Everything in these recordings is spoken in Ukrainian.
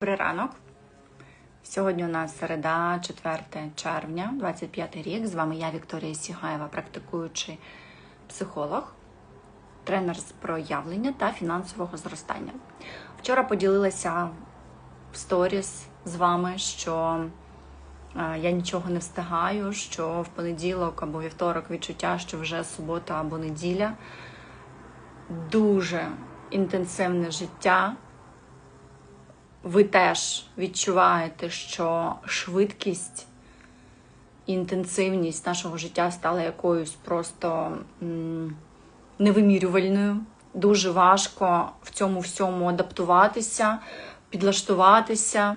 Добрий ранок. Сьогодні у нас середа, 4 червня, 25 рік. З вами я, Вікторія Сігаєва, практикуючий психолог, тренер з проявлення та фінансового зростання. Вчора поділилася в сторіс з вами, що е, я нічого не встигаю, що в понеділок або вівторок відчуття, що вже субота або неділя. Дуже інтенсивне життя ви теж відчуваєте, що швидкість і інтенсивність нашого життя стала якоюсь просто невимірювальною. Дуже важко в цьому всьому адаптуватися, підлаштуватися.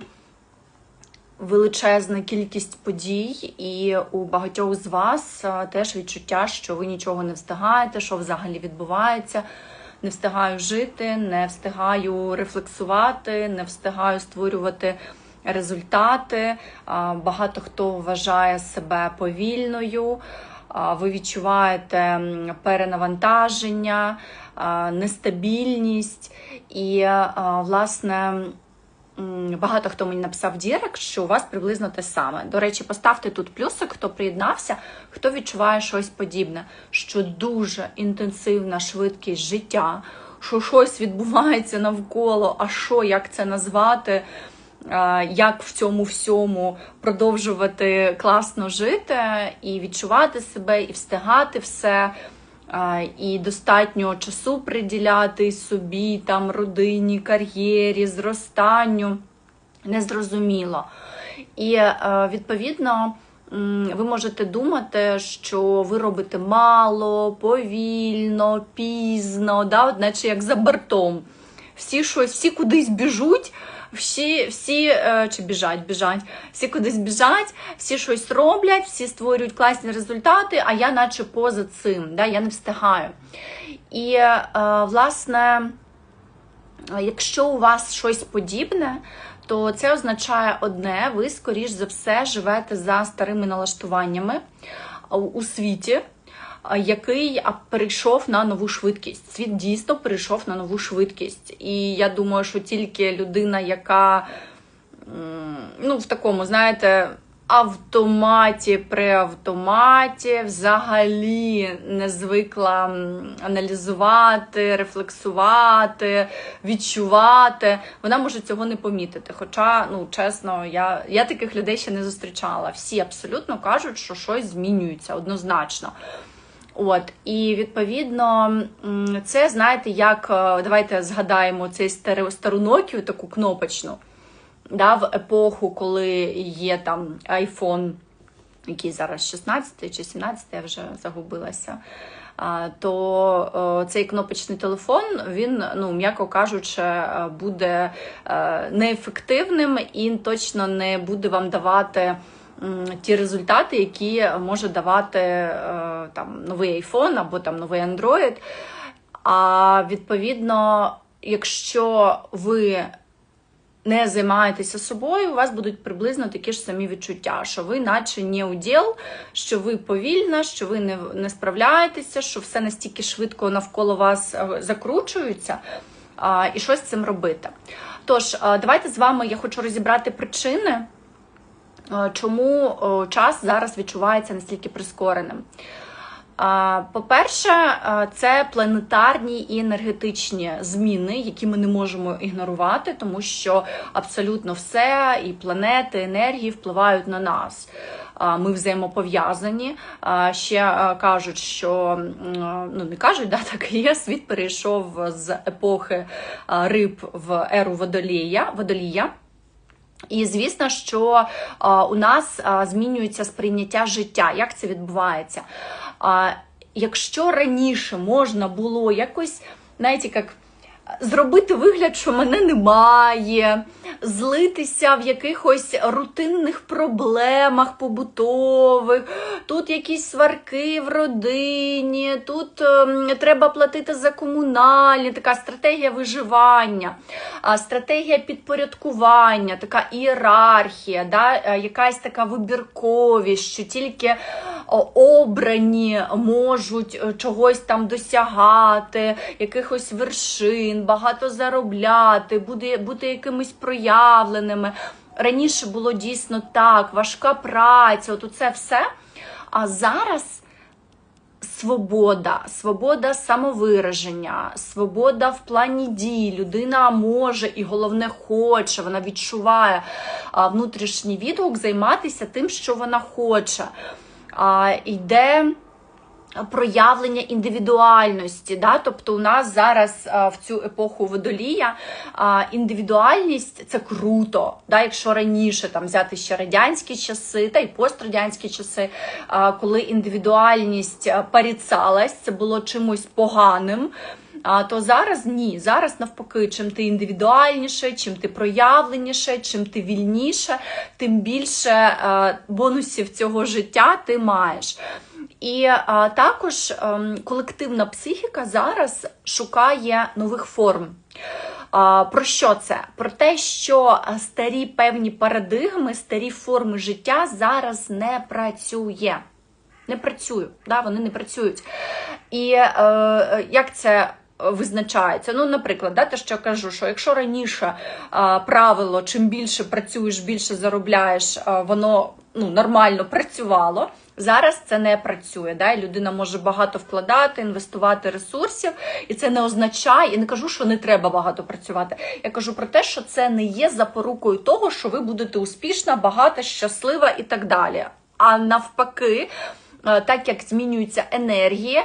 Величезна кількість подій, і у багатьох з вас теж відчуття, що ви нічого не встигаєте, що взагалі відбувається не встигаю жити, не встигаю рефлексувати, не встигаю створювати результати. Багато хто вважає себе повільною. Ви відчуваєте перенавантаження, нестабільність і, власне, багато хто мені написав в Дірект, що у вас приблизно те саме. До речі, поставте тут плюсик, хто приєднався, хто відчуває щось подібне, що дуже інтенсивна швидкість життя, що щось відбувається навколо, а що, як це назвати, як в цьому всьому продовжувати класно жити і відчувати себе, і встигати все. І достатньо часу приділяти собі, там, родині, кар'єрі, зростанню. Незрозуміло. І е, відповідно ви можете думати, що ви робите мало, повільно, пізно, да? наче як за бортом. Всі щось, всі кудись біжуть, всі, всі е, чи біжать, біжать, всі кудись біжать, всі щось роблять, всі створюють класні результати, а я наче поза цим, да? я не встигаю. І, е, власне, якщо у вас щось подібне, то це означає одне: ви, скоріш за все, живете за старими налаштуваннями у світі, який перейшов на нову швидкість. Світ дійсно перейшов на нову швидкість. І я думаю, що тільки людина, яка ну, в такому, знаєте, автоматі, при автоматі, взагалі не звикла аналізувати, рефлексувати, відчувати. Вона може цього не помітити. Хоча, ну чесно, я, я таких людей ще не зустрічала. Всі абсолютно кажуть, що щось змінюється однозначно. От, і відповідно, це знаєте, як е, давайте згадаємо цей стару, Nokia, таку кнопочну да, в епоху, коли є там iPhone, який зараз 16 чи 17, я вже загубилася. То е, цей кнопочний телефон, він, ну, м'яко кажучи, е, буде неефективним і точно не буде вам давати ті результати, які може давати е, там, новий iPhone або там новий Android. А відповідно, якщо ви не займаєтеся собою, у вас будуть приблизно такі ж самі відчуття, що ви, наче не уділ, що ви повільна, що ви не, не справляєтеся, що все настільки швидко навколо вас е, закручується, а, і щось з цим робити. Тож, а, давайте з вами я хочу розібрати причини, чому час зараз відчувається настільки прискореним. По-перше, це планетарні і енергетичні зміни, які ми не можемо ігнорувати, тому що абсолютно все, і планети, енергії впливають на нас. Ми взаємопов'язані. Ще кажуть, що ну не кажуть, да, так і є. Світ перейшов з епохи риб в еру водолія. водолія. І звісно, що у нас змінюється сприйняття життя. Як це відбувається? Якщо раніше можна було якось, знаєте, як зробити вигляд, що мене немає, злитися в якихось рутинних проблемах побутових, тут якісь сварки в родині, тут ем, треба платити за комунальні, така стратегія виживання, стратегія підпорядкування, така ієрархія, да, е, якась така вибірковість, що тільки обрані можуть е, чогось там досягати, якихось вершин, багато заробляти, буде, бути якимись проявленими. Раніше було дійсно так, важка праця, от це все. А зараз свобода, свобода самовираження, свобода в плані дій. Людина може і головне хоче, вона відчуває внутрішній відгук займатися тим, що вона хоче. Йде проявлення індивідуальності. Да? Тобто у нас зараз в цю епоху водолія індивідуальність це круто. Да? Якщо раніше там взяти ще радянські часи та й пострадянські часи, коли індивідуальність а, порицалась, це було чимось поганим. А то зараз ні. Зараз навпаки, чим ти індивідуальніше, чим ти проявленіше, чим ти вільніше, тим більше е, бонусів цього життя ти маєш. І а, також ем, колективна психіка зараз шукає нових форм. А, про що це? Про те, що старі певні парадигми, старі форми життя зараз не працює. Не працюють, да, вони не працюють. І е, як це визначається? Ну, наприклад, да, те, що я кажу, що якщо раніше е, правило, чим більше працюєш, більше заробляєш, е, воно ну, нормально працювало. Зараз це не працює. Да? І людина може багато вкладати, інвестувати ресурсів, і це не означає, я не кажу, що не треба багато працювати. Я кажу про те, що це не є запорукою того, що ви будете успішна, багата, щаслива і так далі. А навпаки, так як змінюється енергія,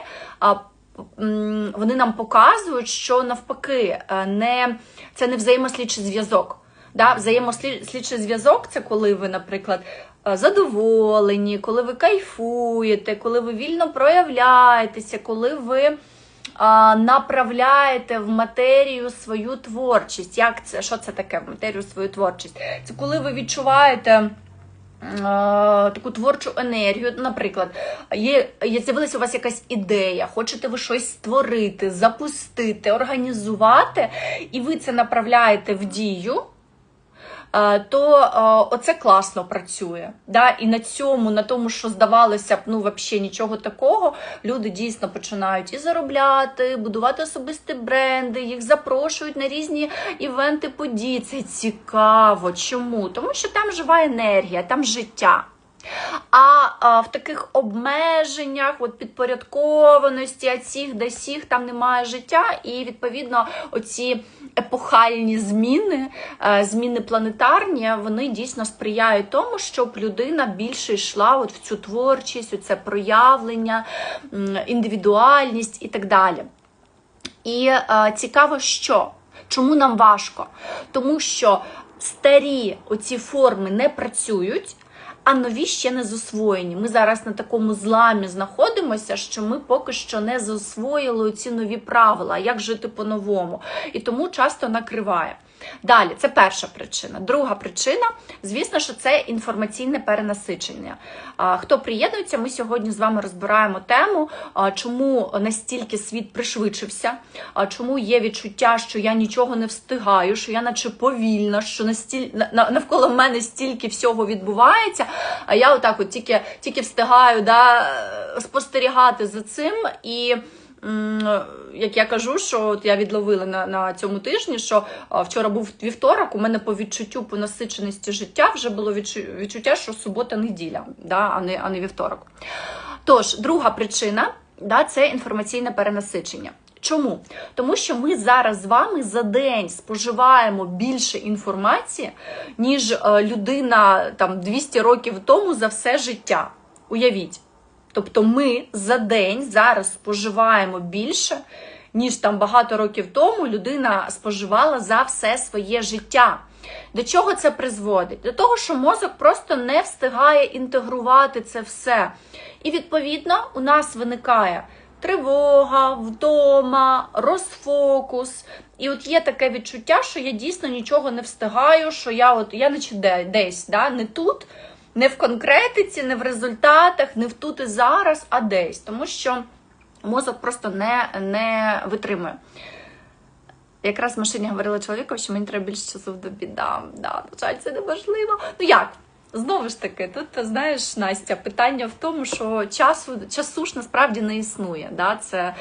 вони нам показують, що навпаки, е, не, це не взаємослідчий зв'язок. Да, Взаємослідчий зв'язок це коли ви, наприклад, е, задоволені, коли ви кайфуєте, коли ви вільно проявляєтеся, коли ви а, направляєте в матерію свою творчість. Як це? Що це таке в матерію свою творчість? Це коли ви відчуваєте. Таку творчу енергію, наприклад, є з'явилася у вас якась ідея, хочете ви щось створити, запустити, організувати, і ви це направляєте в дію. Е, то е, оце класно працює. Да? І на цьому, на тому, що здавалося б, ну взагалі нічого такого, люди дійсно починають і заробляти, будувати особисті бренди, їх запрошують на різні івенти події. Це цікаво. Чому? Тому що там жива енергія, там життя. А, а в таких обмеженнях, от підпорядкованості, а цих да сіх, там немає життя, і відповідно оці епохальні зміни, е, зміни планетарні, вони дійсно сприяють тому, щоб людина більше йшла от в цю творчість, у це проявлення, індивідуальність і так далі. І е, цікаво, що чому нам важко? Тому що старі оці форми не працюють а нові ще не засвоєні. Ми зараз на такому зламі знаходимося, що ми поки що не засвоїли ці нові правила, як жити по-новому. І тому часто накриває. Далі, це перша причина. Друга причина, звісно, що це інформаційне перенасичення. Хто приєднується, ми сьогодні з вами розбираємо тему, чому настільки світ пришвидшився, чому є відчуття, що я нічого не встигаю, що я наче повільна, що настіль... навколо мене стільки всього відбувається. А я отак от тільки тільки встигаю да, спостерігати за цим і як я кажу, що от я відловила на на цьому тижні, що вчора був вівторок, у мене по відчуттю по насиченості життя вже було відчуття, що субота-неділя, да, а не а не вівторок. Тож, друга причина да, це інформаційне перенасичення. Чому? Тому що ми зараз з вами за день споживаємо більше інформації, ніж е, людина там 200 років тому за все життя. Уявіть. Тобто ми за день зараз споживаємо більше, ніж там багато років тому людина споживала за все своє життя. До чого це призводить? До того, що мозок просто не встигає інтегрувати це все. І, відповідно, у нас виникає тривога, вдома, розфокус. І от є таке відчуття, що я дійсно нічого не встигаю, що я от я наче десь, да, не тут не в конкретиці, не в результатах, не в тут і зараз, а десь. Тому що мозок просто не не витримує. Якраз в машині говорила чоловіку, що мені треба більше часу в добі. Да, да, на жаль, це неможливо. Ну як? знову ж таки, тут знаєш, Настя, питання в тому, що часу часу ж насправді не існує. Да? Це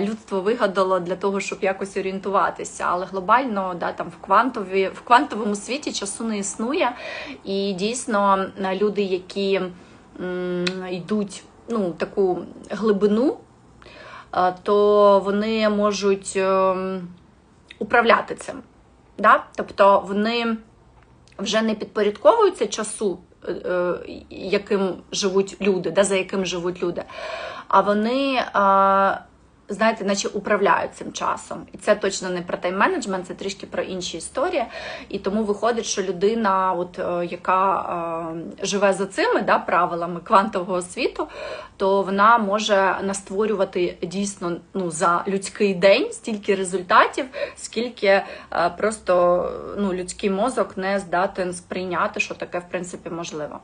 людство вигадало для того, щоб якось орієнтуватися. Але глобально, да, там в квантові в квантовому світі часу не існує. І дійсно люди, які йдуть ну, таку глибину, то вони можуть ем, управляти цим. Да? Тобто вони вже не підпорядковуються часу, е, е, яким живуть люди, да, за яким живуть люди, а вони, е, знаєте, наче управляють цим часом. І це точно не про тайм-менеджмент, це трішки про інші історії. І тому виходить, що людина, от, е, яка е, живе за цими да, правилами квантового світу, то вона може настворювати дійсно ну, за людський день стільки результатів, скільки е, просто ну, людський мозок не здатен сприйняти, що таке в принципі можливо.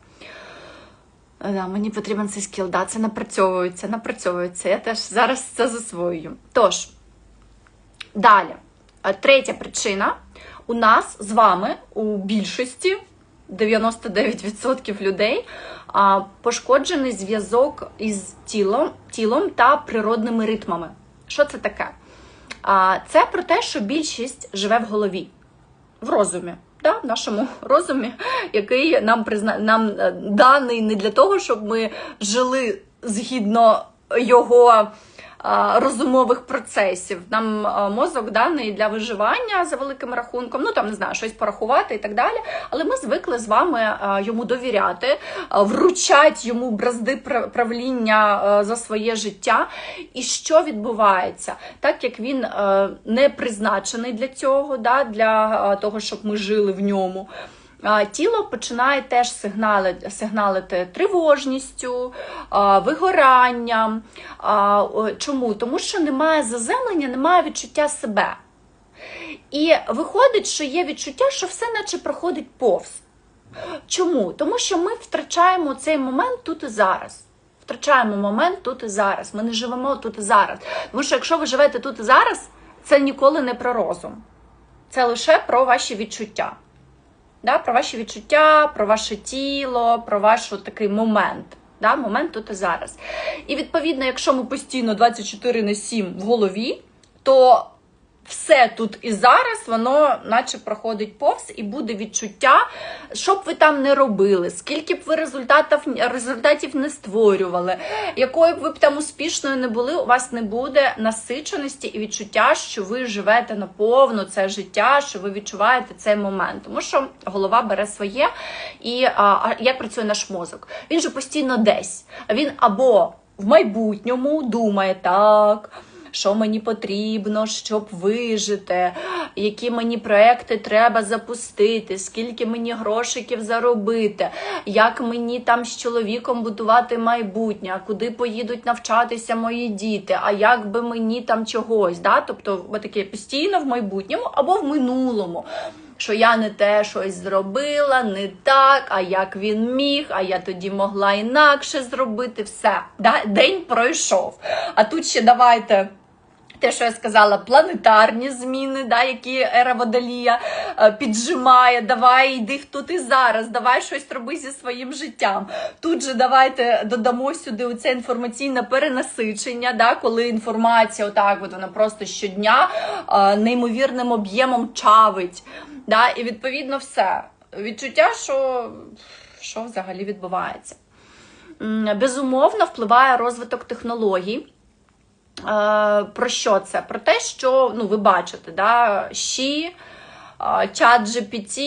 Е, Да, мені потрібен цей скіл, да, це напрацьовується, напрацьовується. Я теж зараз це засвоюю. Тож, далі. Е, Третя причина. У нас з вами у більшості 99% людей пошкоджений зв'язок із тілом, тілом та природними ритмами. Що це таке? Це про те, що більшість живе в голові, в розумі. В нашому розумі, який нам призна... нам е, даний не для того, щоб ми жили згідно його розумових процесів. Нам мозок даний для виживання за великим рахунком, ну там не знаю, щось порахувати і так далі. Але ми звикли з вами йому довіряти, а, вручать йому бразди правління за своє життя. І що відбувається? Так як він не призначений для цього, да, для того, щоб ми жили в ньому. Тіло починає теж сигнали, сигналити тривожністю, вигоранням. Чому? Тому що немає заземлення, немає відчуття себе. І виходить, що є відчуття, що все наче проходить повз. Чому? Тому що ми втрачаємо цей момент тут і зараз. Втрачаємо момент тут і зараз. Ми не живемо тут і зараз. Тому що якщо ви живете тут і зараз, це ніколи не про розум. Це лише про ваші відчуття. Да? Про ваші відчуття, про ваше тіло, про ваш такий момент. Да? Момент тут і зараз. І відповідно, якщо ми постійно 24 на 7 в голові, то все тут і зараз, воно наче проходить повз, і буде відчуття, що б ви там не робили, скільки б ви результатів, результатів не створювали, якою б ви б там успішною не були, у вас не буде насиченості і відчуття, що ви живете наповну це життя, що ви відчуваєте цей момент. Тому що голова бере своє, і а як працює наш мозок? Він же постійно десь. Він або в майбутньому думає так що мені потрібно, щоб вижити, які мені проекти треба запустити, скільки мені грошиків заробити, як мені там з чоловіком будувати майбутнє, куди поїдуть навчатися мої діти, а як би мені там чогось. Да? Тобто, таке постійно в майбутньому або в минулому. Що я не те щось зробила, не так, а як він міг, а я тоді могла інакше зробити все. Да? День пройшов. А тут ще давайте. Те, що я сказала, планетарні зміни, да, які ера водолія е, піджимає, давай йди тут і зараз, давай щось роби зі своїм життям. Тут же давайте додамо сюди оце інформаційне перенасичення, да, коли інформація отак, от вона просто щодня е, неймовірним об'ємом чавить. Да, і відповідно все. Відчуття, що, що взагалі відбувається. Безумовно, впливає розвиток технологій. Е, Про що це? Про те, що ну, ви бачите, да, щі, чат GPT,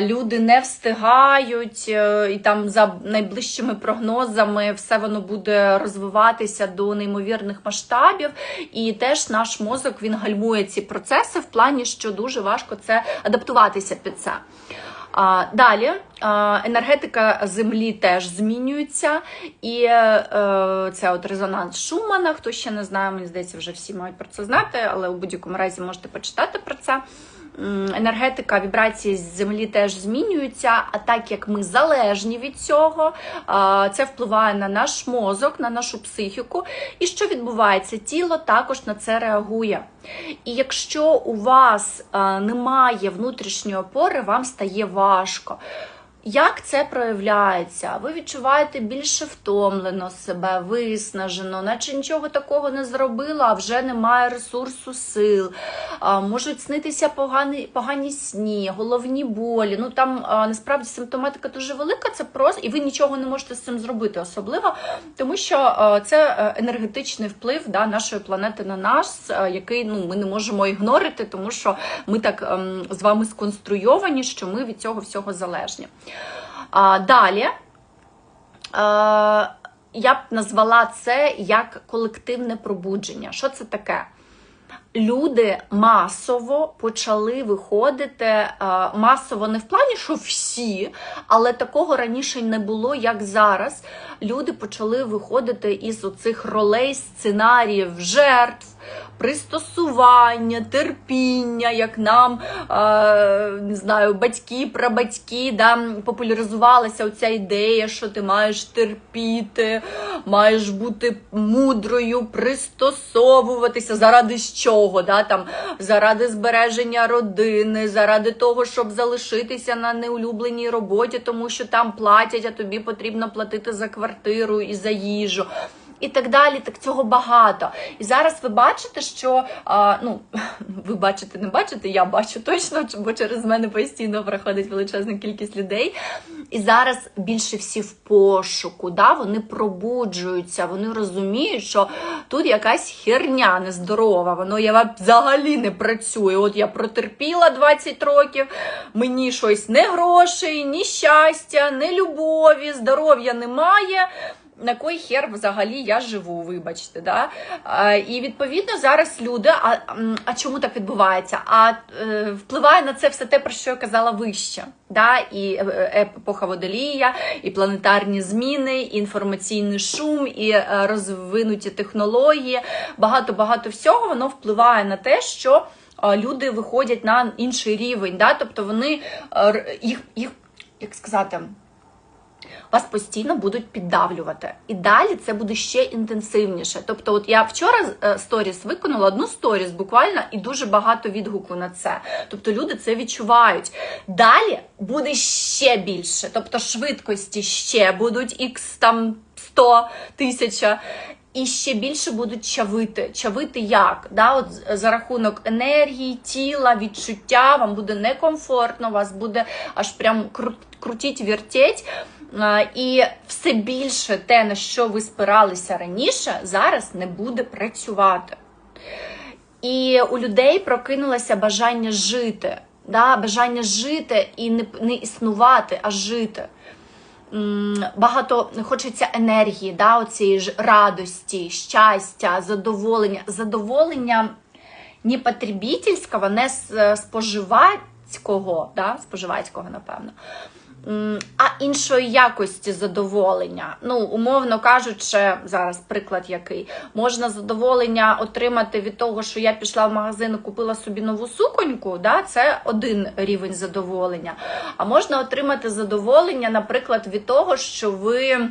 люди не встигають, е, і там за найближчими прогнозами все воно буде розвиватися до неймовірних масштабів. І теж наш мозок він гальмує ці процеси в плані, що дуже важко це адаптуватися під це. А, Далі енергетика Землі теж змінюється, і е, це от резонанс Шумана. Хто ще не знає, мені здається, вже всі мають про це знати, але у будь-якому разі можете почитати про це. Енергетика вібрації з землі теж змінюються, а так як ми залежні від цього, це впливає на наш мозок, на нашу психіку. І що відбувається? Тіло також на це реагує. І якщо у вас немає внутрішньої опори, вам стає важко. Як це проявляється? Ви відчуваєте більше втомлено себе, виснажено, наче нічого такого не зробила, а вже немає ресурсу сил. Можуть снитися погані, погані сні, головні болі. Ну там насправді симптоматика дуже велика, це просто і ви нічого не можете з цим зробити, особливо, тому що це е, енергетичний вплив да, нашої планети на нас, який ну, ми не можемо ігнорити, тому що ми так ем, з вами сконструйовані, що ми від цього всього залежні. А, далі. Е, я б назвала це як колективне пробудження. Що це таке? Люди масово почали виходити, е, масово не в плані, що всі, але такого раніше не було, як зараз. Люди почали виходити із оцих ролей, сценаріїв жертв, пристосування, терпіння, як нам е, не знаю, батьки, прабатьки, да, популяризувалася оця ідея, що ти маєш терпіти, маєш бути мудрою, пристосовуватися. Заради чого, да, там, заради збереження родини, заради того, щоб залишитися на неулюбленій роботі, тому що там платять, а тобі потрібно платити за квартиру і за їжу і так далі. Так цього багато. І зараз ви бачите, що а, ну ви бачите, не бачите, я бачу точно, бо через мене постійно проходить величезна кількість людей. І зараз більше всі в пошуку, да, вони пробуджуються, вони розуміють, що тут якась херня нездорова, воно я взагалі не працює. От я протерпіла 20 років, мені щось не грошей, ні щастя, ні любові, здоров'я немає на кой хер взагалі я живу, вибачте. Да? І відповідно зараз люди. А а чому так відбувається? А е, впливає на це все те, про що я казала вище. Да? І е, епоха водолія, і планетарні зміни, і інформаційний шум, і е, розвинуті технології. Багато багато всього воно впливає на те, що. Люди виходять на інший рівень, да? тобто вони їх, їх як сказати, вас постійно будуть піддавлювати. І далі це буде ще інтенсивніше. Тобто, от я вчора е, сторіс виконала одну сторіс буквально і дуже багато відгуку на це. Тобто люди це відчувають. Далі буде ще більше, тобто швидкості ще будуть ікс там 100 тисяча. І ще більше будуть чавити. Чавити як? Да? От За рахунок енергії, тіла, відчуття, вам буде некомфортно, вас буде аж прям крутіть, вертіть. І все більше те, на що ви спиралися раніше, зараз не буде працювати. І у людей прокинулося бажання жити, да? бажання жити і не, не існувати, а жити. Багато хочеться енергії, да, оцієї ж радості, щастя, задоволення. Задоволення не потребітельського, не споживацького, да, споживацького, напевно а іншої якості задоволення. Ну, умовно кажучи, зараз приклад який, можна задоволення отримати від того, що я пішла в магазин і купила собі нову суконьку, да, це один рівень задоволення. А можна отримати задоволення, наприклад, від того, що ви.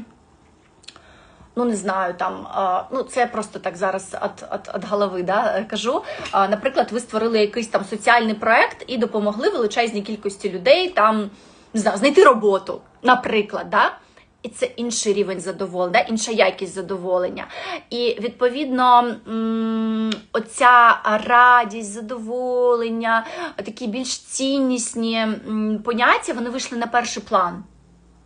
Ну, не знаю, там, ну це просто так зараз від, від, від голови да, кажу. Наприклад, ви створили якийсь там соціальний проект і допомогли величезній кількості людей там не знаю, знайти роботу, наприклад. да? І це інший рівень задоволення, да? інша якість задоволення. І відповідно оця радість, задоволення, такі більш ціннісні поняття, вони вийшли на перший план.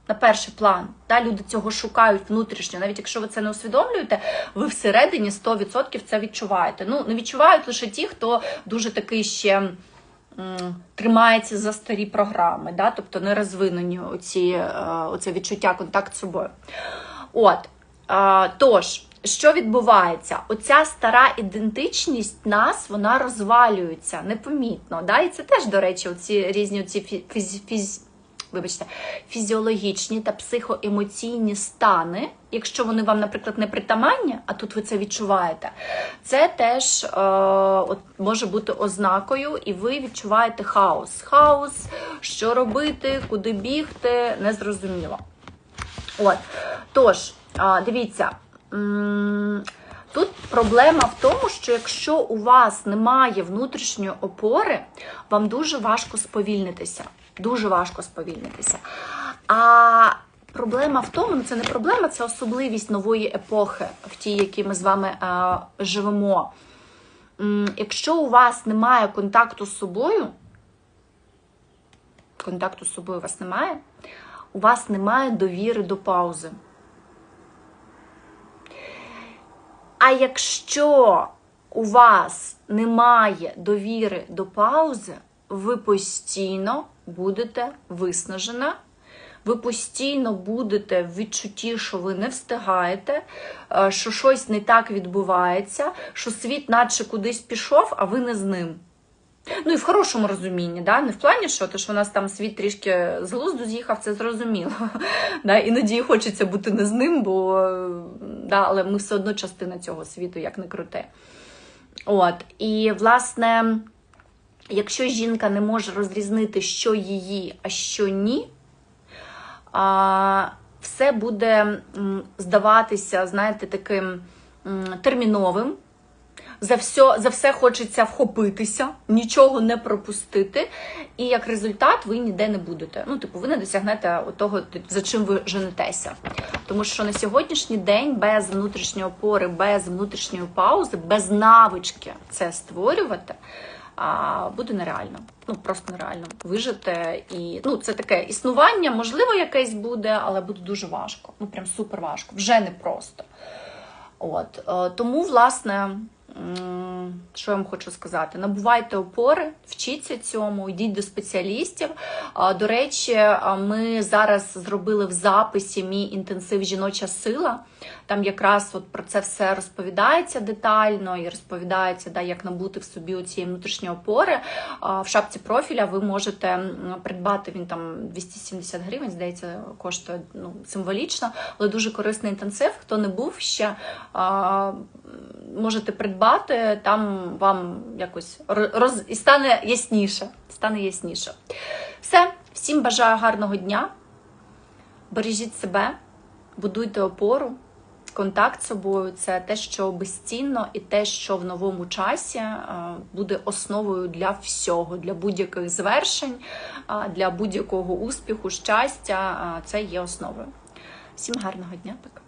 На перший план. Да? Люди цього шукають внутрішньо. Навіть якщо ви це не усвідомлюєте, ви всередині 100% це відчуваєте. Ну, не відчувають лише ті, хто дуже такий ще тримається за старі програми, да? тобто не розвинені оці, е, оце відчуття контакт з собою. От, Тож, що відбувається? Оця стара ідентичність нас вона розвалюється непомітно. Да? І це теж, до речі, оці різні оці фіз, фіз, вибачте, фізіологічні та психоемоційні стани, якщо вони вам, наприклад, не притаманні, а тут ви це відчуваєте, це теж е, от, може бути ознакою, і ви відчуваєте хаос. Хаос, що робити, куди бігти, незрозуміло. От, Тож, е, дивіться. Тут проблема в тому, що якщо у вас немає внутрішньої опори, вам дуже важко сповільнитися дуже важко сповільнитися. А проблема в тому, ну це не проблема, це особливість нової епохи, в тій, якій ми з вами е, живемо. Якщо у вас немає контакту з собою, контакту з собою у вас немає, у вас немає довіри до паузи. А якщо у вас немає довіри до паузи, ви постійно будете виснажена, ви постійно будете в відчутті, що ви не встигаєте, е, що щось не так відбувається, що світ наче кудись пішов, а ви не з ним. Ну і в хорошому розумінні, да? не в плані, що, то, що у нас там світ трішки з глузду з'їхав, це зрозуміло. Да? Іноді хочеться бути не з ним, бо да, але ми все одно частина цього світу, як не крути. От. І, власне, якщо жінка не може розрізнити, що її, а що ні, все буде здаватися, знаєте, таким терміновим. За все, за все хочеться вхопитися, нічого не пропустити, і як результат ви ніде не будете. Ну, типу, ви не досягнете того, за чим ви женетеся. Тому що на сьогоднішній день без внутрішньої опори, без внутрішньої паузи, без навички це створювати, а, буде нереально. Ну просто нереально вижити. І ну, це таке існування, можливо, якесь буде, але буде дуже важко. Ну прям супер важко, вже не просто. От е, тому, власне, що я вам хочу сказати: набувайте опори, вчіться цьому, йдіть до спеціалістів. До речі, ми зараз зробили в записі мій інтенсив Жіноча сила. Там якраз от про це все розповідається детально і розповідається, да, як набути в собі цієї внутрішньої опори. В шапці профіля ви можете придбати він там 270 гривень, здається, коштує ну, символічно, але дуже корисний інтенсив. Хто не був ще, можете придбати, там вам якось роз... і стане ясніше. Стане ясніше. Все, всім бажаю гарного дня. Бережіть себе, будуйте опору. Контакт з собою це те, що безцінно, і те, що в новому часі е, буде основою для всього, для будь-яких звершень, е, для будь-якого успіху, щастя. Е, Це є основою. Всім гарного дня, пока.